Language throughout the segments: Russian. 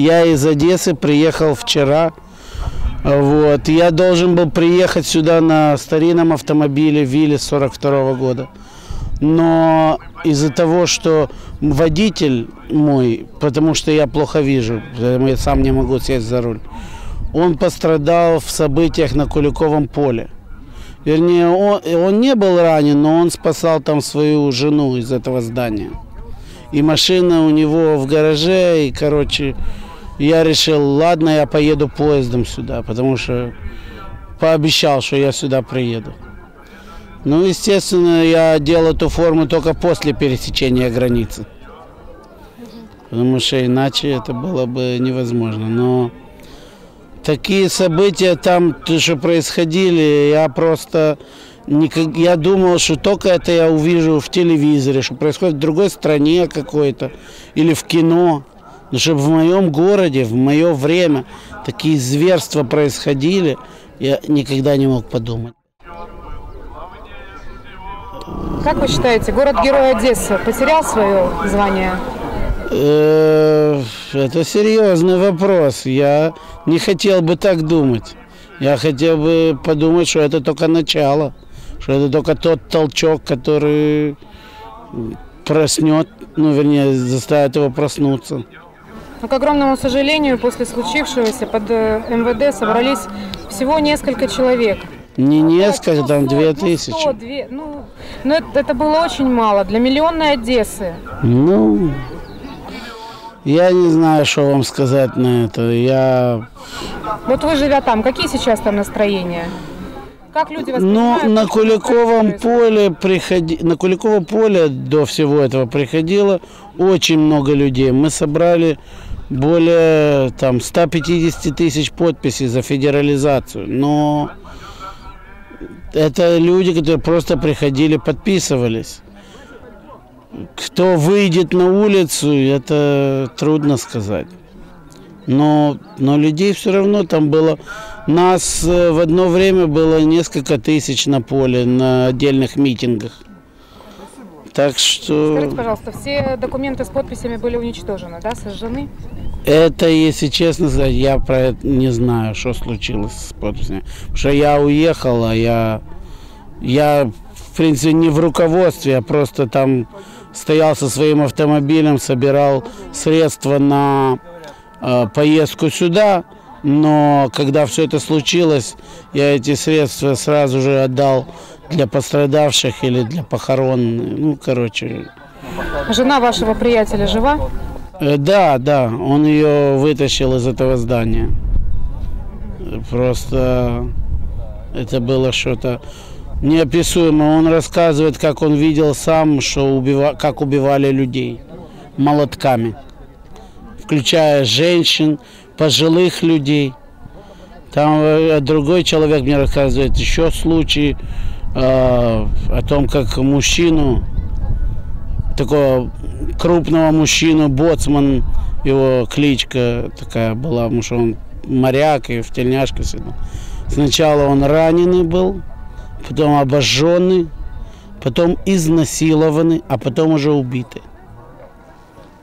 Я из Одессы приехал вчера. Вот. Я должен был приехать сюда на старинном автомобиле Виллис 42 года. Но из-за того, что водитель мой, потому что я плохо вижу, поэтому я сам не могу сесть за руль, он пострадал в событиях на Куликовом поле. Вернее, он, он не был ранен, но он спасал там свою жену из этого здания. И машина у него в гараже, и, короче, я решил, ладно, я поеду поездом сюда, потому что пообещал, что я сюда приеду. Ну, естественно, я делал эту форму только после пересечения границы. Потому что иначе это было бы невозможно. Но такие события там, что происходили, я просто... Никак, я думал, что только это я увижу в телевизоре, что происходит в другой стране какой-то или в кино. Но чтобы в моем городе, в мое время такие зверства происходили, я никогда не мог подумать. Как вы считаете, город-герой Одесса потерял свое звание? Э, Это серьезный вопрос. Я не хотел бы так думать. Я хотел бы подумать, что это только начало, что это только тот толчок, который проснет, ну, вернее, заставит его проснуться. Но, к огромному сожалению, после случившегося под э, МВД собрались всего несколько человек. Не несколько, там две Ну, тысячи. две, ну, но это, это было очень мало для миллионной Одессы. Ну, я не знаю, что вам сказать на это. Я, Вот вы живя там, какие сейчас там настроения? Как люди ну, на Куликовом поле приходи, на Куликово поле до всего этого приходило очень много людей. Мы собрали более там 150 тысяч подписей за федерализацию, но это люди, которые просто приходили, подписывались. Кто выйдет на улицу, это трудно сказать. Но, но людей все равно там было. Нас э, в одно время было несколько тысяч на поле на отдельных митингах. Так что Скажите, пожалуйста, все документы с подписями были уничтожены, да, сожжены? это, если честно сказать, я про это не знаю, что случилось с подписями. Потому что я уехал, а я, я в принципе не в руководстве, я просто там стоял со своим автомобилем, собирал средства на э, поездку сюда. Но когда все это случилось, я эти средства сразу же отдал для пострадавших или для похорон. Ну, короче, Жена вашего приятеля жива? Э, Да, да, он ее вытащил из этого здания. Просто это было что-то неописуемое. Он рассказывает, как он видел сам, что убива... как убивали людей молотками, включая женщин, пожилых людей. Там э, другой человек мне рассказывает еще случаи э, о том, как мужчину такого крупного мужчину, боцман, его кличка такая была, потому что он моряк и в тельняшке сидел. Сначала он раненый был, потом обожженный, потом изнасилованный, а потом уже убитый.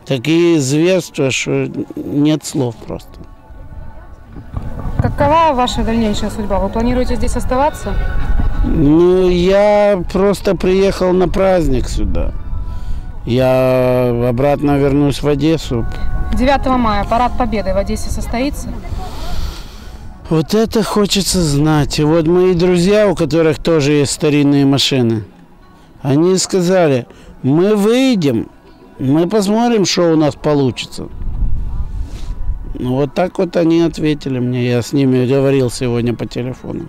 Такие зверства, что нет слов просто. Какова ваша дальнейшая судьба? Вы планируете здесь оставаться? Ну, я просто приехал на праздник сюда. Я обратно вернусь в Одессу. 9 мая парад Победы в Одессе состоится. Вот это хочется знать. И вот мои друзья, у которых тоже есть старинные машины, они сказали, мы выйдем, мы посмотрим, что у нас получится. Ну, вот так вот они ответили мне. Я с ними говорил сегодня по телефону.